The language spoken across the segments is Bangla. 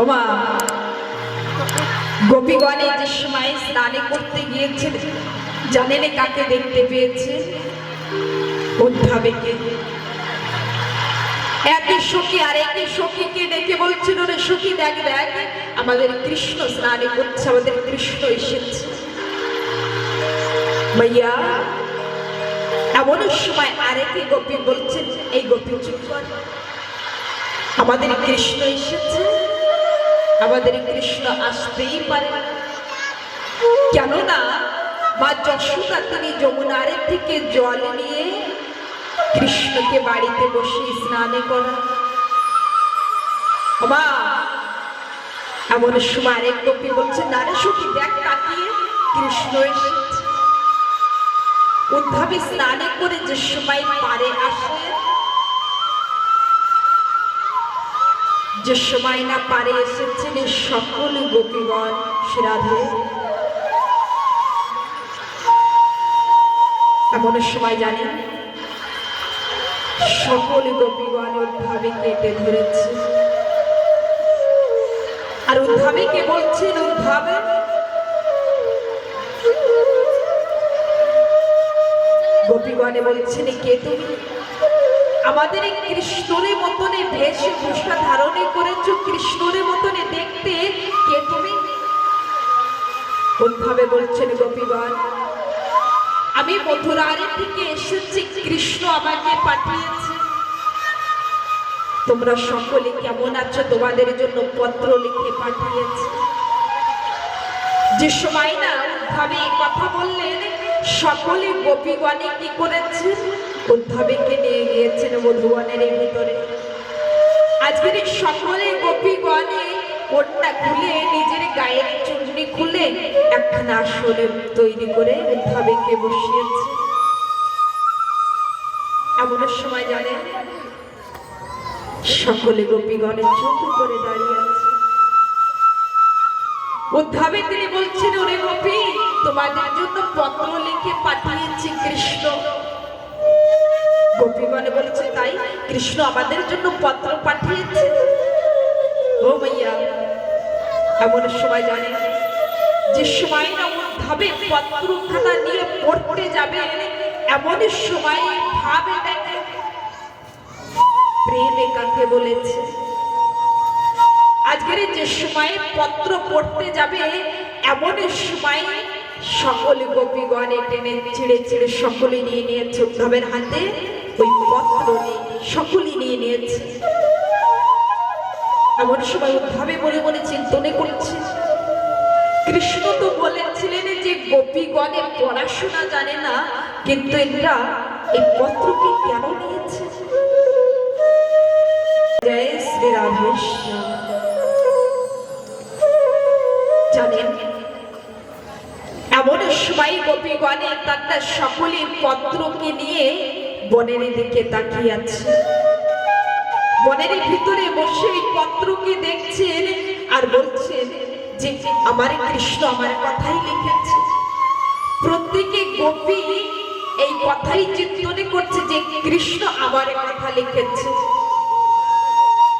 ওমা। গোপীগণে যে সময় স্নানে করতে গিয়েছেন জানেন কাকে দেখতে পেয়েছে? উদ্ধাবেকে। একই সখী আর একই সখীকে ডেকে বলছিল, রে সখী, দেখ দেখ, আমাদের কৃষ্ণ স্নানে করছে, আমাদের কৃষ্ণ এসেছে। ভাইয়া এমন সময় আরেকই গোপী বলছেন, এই গোপী চুপ। আমাদের কৃষ্ণ এসেছে। আমাদের কৃষ্ণ আসতেই পারে। কেননা, মা যশোদা তিনি যমুনারের থেকে জল নিয়ে কৃষ্ণকে বাড়িতে বসে স্নানে করা মা এমন সময় আরেক গোপী বলছে নারে সখী, দেখ তাকিয়ে, কৃষ্ণ এসেছে উদ্ধাবে স্নানে করে যে সময় পারে আসে যে সময় না পারে এসেছেন সকল গোপীগণ। শ্রাধে এমন সময় জানেন, সকল গোপীগণ উদ্ধাবে কেটে ধরেছে। আর উদ্ধাবে কে বলছেন? উদ্ধাবে? গোপীগণে বলছেন কে তুমি? আমাদের এই কৃষ্ণরের মতনে বেশভূষা ধারণে করেছ কৃষ্ণরের মতনে দেখতে কে তুমি? কোনভাবে বলছেন গোপীগণ? আমি মথুরারে থেকে এসেছি, কৃষ্ণ আমাকে পাঠিয়েছে। তোমরা সকলে কেমন আছো? তোমাদের জন্য পত্র লিখে পাঠিয়েছে। যে সময় না উদ্ভাবে কথা বললেন, সকলে গোপীগণে কি করেছে? উদ্ভাবেকে নিয়ে গিয়েছেন মধুবনের ভিতরে। আজকের সকলে গোপীগণে ওটা খুলে, নিজের গায়ের চুনরি খুলে একখানা আসলে তৈরি করে উদ্ভাবেকে বসিয়েছে। এমন সময় জানেন, সকলে গোপীগণের চুপ করে দাঁড়িয়ে আছে। উদ্ধাবে তিনি বলছেন, ওরে গোপী, তোমাদের জন্য পত্র লিখে পাঠিয়েছি কৃষ্ণ। গোপীগণে বলেছে, তাই কৃষ্ণ আমাদের জন্য পত্র পাঠিয়েছে। ও মাইয়া, এমন সময় জানে, যে সময় না পত্র পত্রখানা নিয়ে পড়তে যাবে, এমন সময় ভাবে দেখে, প্রেমে কাকে বলেছে, আজকের যে সময়ে পত্র পড়তে যাবে, এমন সময় সকল গোপীগণে টেনে ছিঁড়ে ছিঁড়ে সকলে নিয়ে নিয়েছে উদ্ধবের হাতে। পত্র নিয়ে সকলে নিয়ে নিয়েছে। এমন সময় উদ্ধবে মনে মনে চিন্তনে করছে। কৃষ্ণ তো বলেছিলেন যে গোপীগণে পড়াশোনা জানে না, কিন্তু এরা এই পত্রকে কেন নিয়েছে? জয় শ্রী রাধেশ্যাম জানেন, এমন সময় গোপীগণে তারা সকলে পত্রকে নিয়ে বনের দিকে তাকিয়ে বনের ভিতরে বসে এই পত্রকে দেখছেন আর বলছেন যে, আমার কৃষ্ণ আমার কথাই লিখেছে। প্রত্যেকে গোপী এই কথাই চিন্তনে করছে যে, কৃষ্ণ আমার কথা লিখেছে।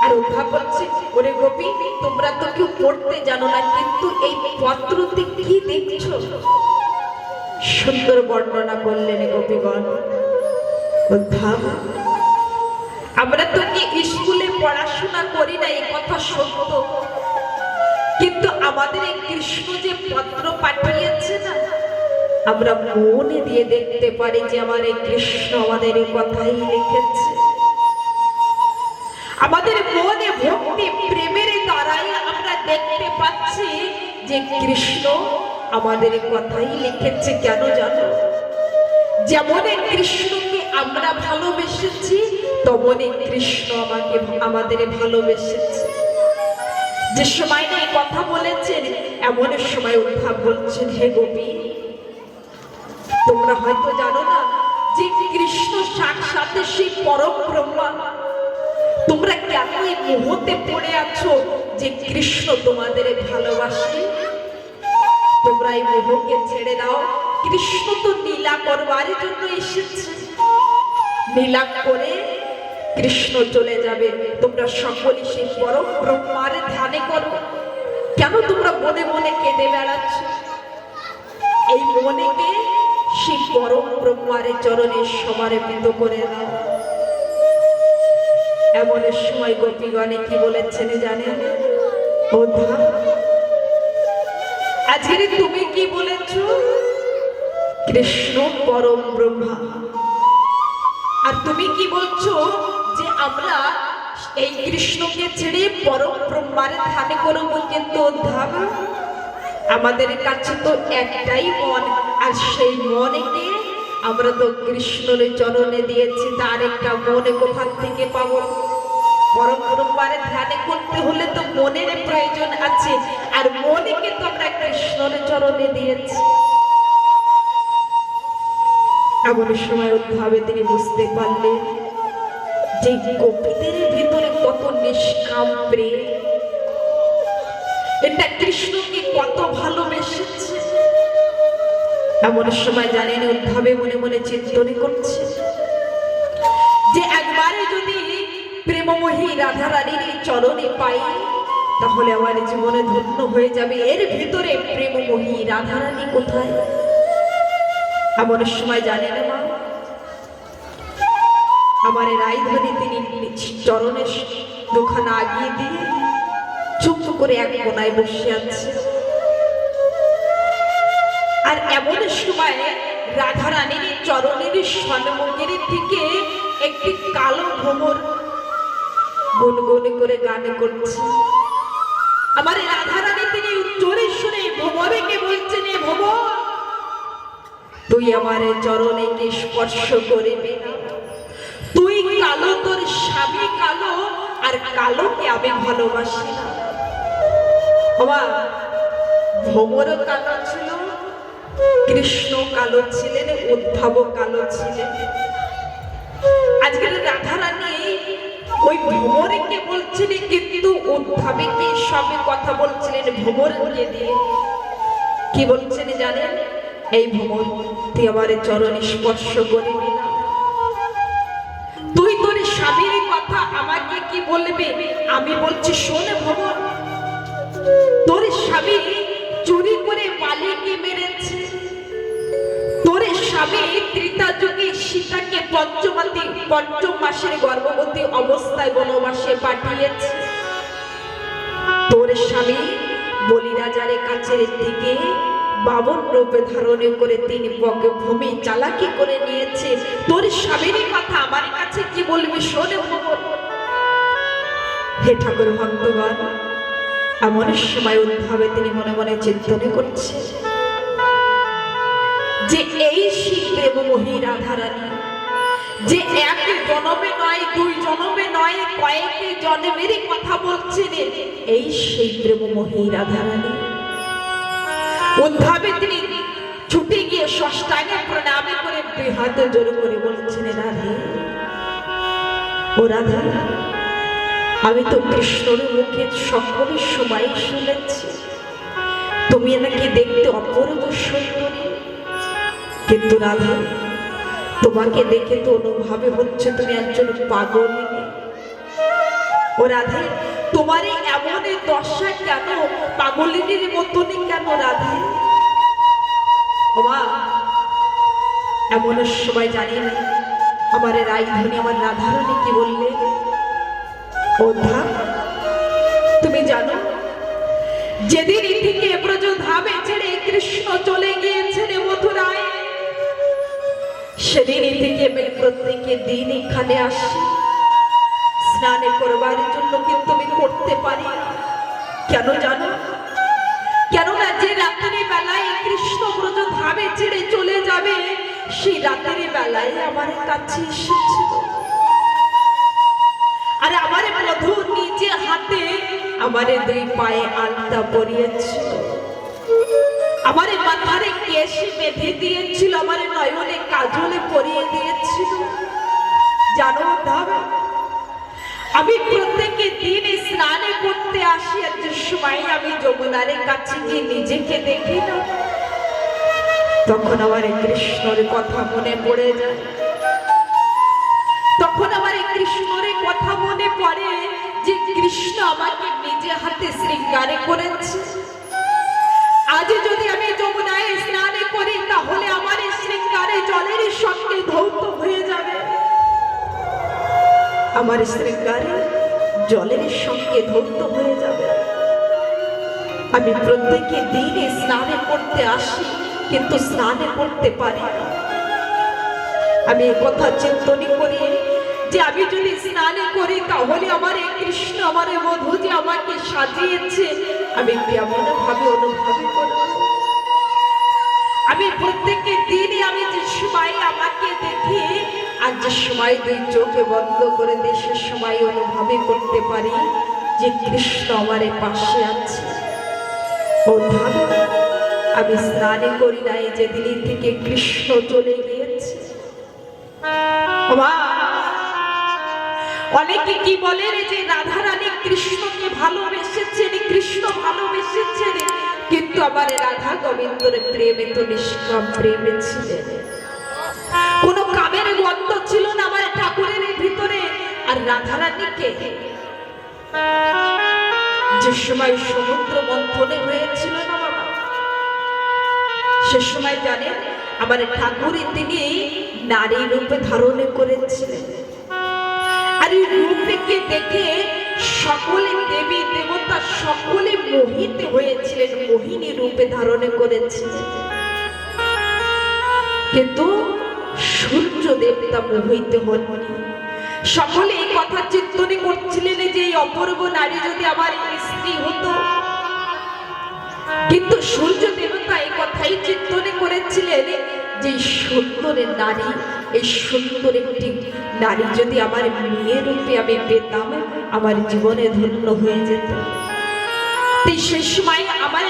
আর উদ্ধব বলছে, ওরে গোপী, তোমরা তো কেউ পড়তে জানো না, কিন্তু এই পত্রতে কি দেখছ? সুন্দর বর্ণনা করলেন গোপীগণ। আমরা তো স্কুলে পড়াশোনা করি না, এই কথা সত্য। কিন্তু আমাদের এই কৃষ্ণ যে পত্র পাঠিয়েছে না, আমরা মনে দিয়ে দেখতে পারি যে আমার এই কৃষ্ণ আমাদের এই কথাই লিখেছে। আমাদের মনে ভক্তি, প্রেমের দ্বারাই আমরা দেখতে পাচ্ছি যে কৃষ্ণ আমাদের কথাই লিখেছে, কেন জানো? যেমন কৃষ্ণকে আমরা ভালোবেসেছি তেমনই কৃষ্ণ আমাকে আমাদের ভালোবেসেছে। যে সময় না এই কথা বলেছেন, এমন সময় উদ্ধাব বলছেন, হে গোপী, তোমরা হয়তো জানো না যে কৃষ্ণ সাক্ষাৎ সেই পরম ব্রহ্মা। তোমরা কেন এই মুহূর্তে পড়ে আছো যে কৃষ্ণ তোমাদের ভালোবাসে? তোমরা এই মোহকে ছেড়ে দাও। কৃষ্ণ তো নীলা করবার জন্য এসেছে। নীলা করে কৃষ্ণ চলে যাবে। তোমরা সকলে সেই পরম ব্রহ্মার ধ্যানে করো। কেন তোমরা মনে মনে কেঁদে বেড়াচ্ছ? এই মনেকে সেই পরম ব্রহ্মারের চরণে সমারোপিত করে দাও। এমন সময় গোপীগণে কি বলেছেন ওধা আজকে তুমি কি বলেছ? কৃষ্ণ পরম ব্রহ্মা। আর তুমি কি বলছো যে আমরা এই কৃষ্ণকে ছেড়ে পরম ব্রহ্মার ধানে করব কিন্তু ধাম? আমাদের কাছে তো একটাই মন, আর সেই মনেকে আমরা তো কৃষ্ণের চরণে দিয়েছি, তার একটা মনে কোথার থেকে পাবো? পরম ব্রহ্মারে ধ্যানে করতে হলে তো মনের প্রয়োজন আছে, আর মনেকে তো আমরা কৃষ্ণের চরণে দিয়েছি। এমন সময় উদ্ভাবে তিনি বুঝতে পারলেন যে গোপীদের ভিতরে কত নিষ্কাম প্রেম। এটা কৃষ্ণকে কত ভালোবেসেছে। এমন সময় জানেন উদ্ভাবে মনে মনে চিন্তনে করছে যে একবারে যদি প্রেমময়ী রাধা রানীর চরণে পাই, তাহলে আমার জীবনে ধন্য হয়ে যাবে। এর ভিতরে প্রেমময়ী রাধা রানী কোথায়? এমন সময় জানেন মা, আমার রায়ধনী তিনি চরণে দুখানা আগিয়ে দিয়ে চুপ করে এক কোনায় বসে আছে। আর এমন সময় রাধা রানীর চরণের সন্মুখের থেকে একটি কালো ভ্রমর গুনগুন করে গান করছে। আমার রাধা রানী তিনি জোরে শুনে ভ্রমরকে ভ্রমর তুই আমার চরণেকে স্পর্শ করবি না? তুই কালো তোর স্বামী কালো, আর কালোকে আমি ভালোবাসি না। বাবা ভ্রমর কালো ছিল, কৃষ্ণ কালো ছিলেন উদ্ভাব কালো ছিলেন। আজকের রাধারানী ওই ভ্রমরকে বলছিলেন, কিন্তু উদ্ভাবিকে সবে কথা বলছিলেন ভ্রমরকে দিয়ে? কি বলছেন জানেন? এই ভ্রমর তুই আমার চরণ স্পর্শ করবি না। তুই তোর স্বামীর কথা আমাকে কি বলবে? আমি বলছি, শোন ভ্রমর তোর স্বামী চুরি করে মালিককে মেরেছে। তোর স্বামী ত্রিতা যুগে সীতাকে পঞ্চমাতি পঞ্চম মাসের গর্ভবতী অবস্থায় বনবাসে পাঠিয়েছে। তোর স্বামী বলিরাজারের কাছের দিকে বাবন রূপে ধারণে করে তিনি বকে ভূমি চালাকি করে নিয়েছে। তোর স্বামীর কথা আমার কাছে কি বলবি শোনে হে ঠাকুর ভক্তগণ, এমন সময় উদ্ভাবে তিনি মনে মনে চিন্তনে করছে যে এই শীতে মহি রাধারানী যে এক জনমে নয়, দুই জনমে নয়, কয়েক জন্মেরই কথা বলছেন এই সেই প্রেমমোহী রাধারানী উদ্ভাবে তিনি ছুটে গিয়ে ষষ্ঠাঙ্গে প্রণামে করে দুই হাতে জোর করে বলছেন রাধে। ও রাধা, আমি তো কৃষ্ণর মুখে সকলের সময় শুনেছি। তুমি নাকি দেখতে অপূর্ব সুন্দরী। কিন্তু রাধা, তোমাকে দেখে তো অনুভাবে হচ্ছে তুমি একজন পাগল ও রাধে তোমার এমন এই দশা কেন? পাগলিনীর মতনই কেন রাধে? বাবা এমন সময় জানি না, আমার রাজধানী আমার রাধারানী কি বললে? তুমি জানো, যেদিন থেকে ব্রজ ধামে ছেড়ে কৃষ্ণ চলে গিয়েছেন মথুরায়, সেদিন থেকে আমি প্রত্যেকের দিন এখানে আসি। স্নানে করবার জন্য কিন্তু আমি করতে পারি। কেন জানো? কেননা যে রাত্রি বেলায় কৃষ্ণ ব্রজ ধামে ছেড়ে চলে যাবে, সেই রাত্রি বেলায় আমার কাছে এসেছিল। আর আমার বধূ নিজে হাতে আমার দুই পায়ে আলতা পরিয়েছিল। আমার মাথারে কেশ বেঁধে দিয়েছিল, আমার নয়নে কাজলে পরিয়ে দিয়েছিল। জানো দাদা আমি প্রত্যেকে দিন স্নানে করতে আসি যে সময় আমি যমুনার কাছে গিয়ে নিজেকে দেখি না, তখন আমার কৃষ্ণর কথা মনে পড়ে যায়। তখন আমার কৃষ্ণর কথা মনে পড়ে যে কৃষ্ণ আমাকে নিজে হাতে শৃঙ্গারে করেছে। আজ যদি আমি যমুনায় স্নানে করি, তাহলে আমার শৃঙ্গারে জলের সঙ্গে ধৌত হয়ে যাবে আমার শৃঙ্গারে জলের সঙ্গে ধৌত হয়ে যাবে। আমি প্রত্যেকে দিনে স্নানে করতে আসি, কিন্তু স্নানে করতে পারি না। আমি কথা চিন্তনই করি যে আমি যদি স্নানে করি, তাহলে আমার এই কৃষ্ণ, আমার এই বধূ যে আমাকে সাজিয়েছে, আমি কেমন ভাবে অনুভব করব? আমি প্রত্যেকের দিনই আমি যে সময় আমাকে দেখি আর যে সময় দুই চোখে বন্ধ করে দেশের সময় অনুভবে করতে পারি যে কৃষ্ণ আমার পাশে আছে। আমি স্নানে করি নাই যে দিল্লি থেকে কৃষ্ণ চলে গিয়েছে। অনেকে কি বলেন যে রাধা রানী কৃষ্ণকে ভালোবেসেছেন কৃষ্ণ ভালোবেসেছেন কিন্তু আমার রাধা গোবিন্দর প্রেমে তো নিষ্কাম প্রেমে ছিলেন কোন কামের গন্ধ ঠাকুরের ভিতরে আর রাধা রানীকে যে সময় সমুদ্র মন্থনে হয়েছিল সে সময় জানে আমার ঠাকুরই তিনি নারী রূপে ধারণ করেছিলেন। আর এই রূপকে দেখে সকলে দেবী দেবতা, সকলে মোহিত হয়েছিলেন, মোহিনী রূপে ধারণ করেছিলেন। কিন্তু সূর্য দেবতা মোহিত হন। সকলে এই কথা চিন্তনে করছিলেন যে এই অপূর্ব নারী যদি আমার স্ত্রী হতো। কিন্তু সূর্য দেবতা এই কথাই চিন্তনে করেছিলেন যে সুন্দরের নারী, এই সুন্দর একটি নারী যদি আমার মেয়ে রূপে আমি পেতাম, আমার জীবনে ধন্য হয়ে যেত। সে সময় আমার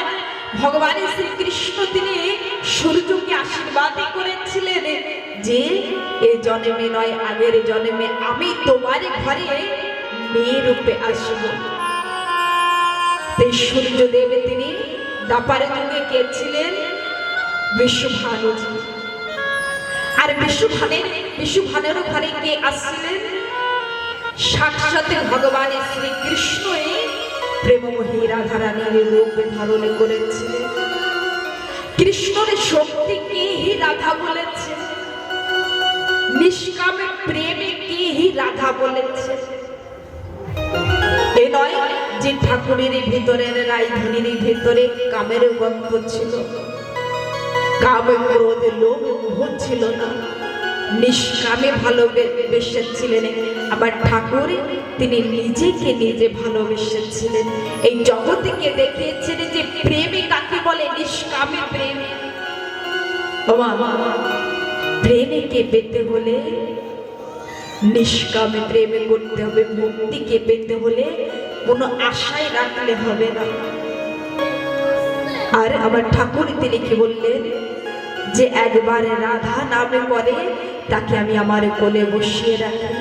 ভগবান শ্রীকৃষ্ণ তিনি সূর্যকে আশীর্বাদ করেছিলেন। যে এই জন্মে নয়, আগের জন্মে আমি তোমার ঘরে মেয়ে রূপে আসব। এই সূর্যদেব তিনি দাপারে যুগে কে ছিলেন বিশ্বভানুজি। আর বিশ্বভানের বিশ্বভানের ঘরে কে আসছিলেন সাক্ষাতে ভগবান শ্রীকৃষ্ণই প্রেমমোহী রাধারানীর রূপ ধারণ করেছিলেন। কৃষ্ণের শক্তিকে রাধা বলেছে? নিষ্কামে প্রেমে কে রাধা বলেছে? এ নয় যে ঠাকুরের ভিতরের রাজধানীর ভিতরে কামের গন্ধ ছিল। কাম ক্রোধ লোভ মোহ ছিল না। নিষ্কামে ভালোবেসেছিলেন। আবার ঠাকুর তিনি নিজেকে নিজে ভালোবেসেছিলেন। এই জগৎকে দেখিয়েছেন যে প্রেমে কাকে বলে? নিষ্কামে প্রেম। প্রেমীকে পেতে হলে, নিষ্কামে প্রেমে করতে হবে, মুক্তিকে পেতে হলে কোনো আশায় রাখলে হবে না। আর আমার ঠাকুর তিনি কি বললেন? যে একবার রাধা নামে করে তাকে আমি আমার কোলে বসিয়ে রাখি।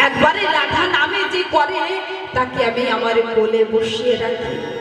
একবারে রাধা নামে যে করে তাকে আমি আমার কোলে বসিয়ে রাখি।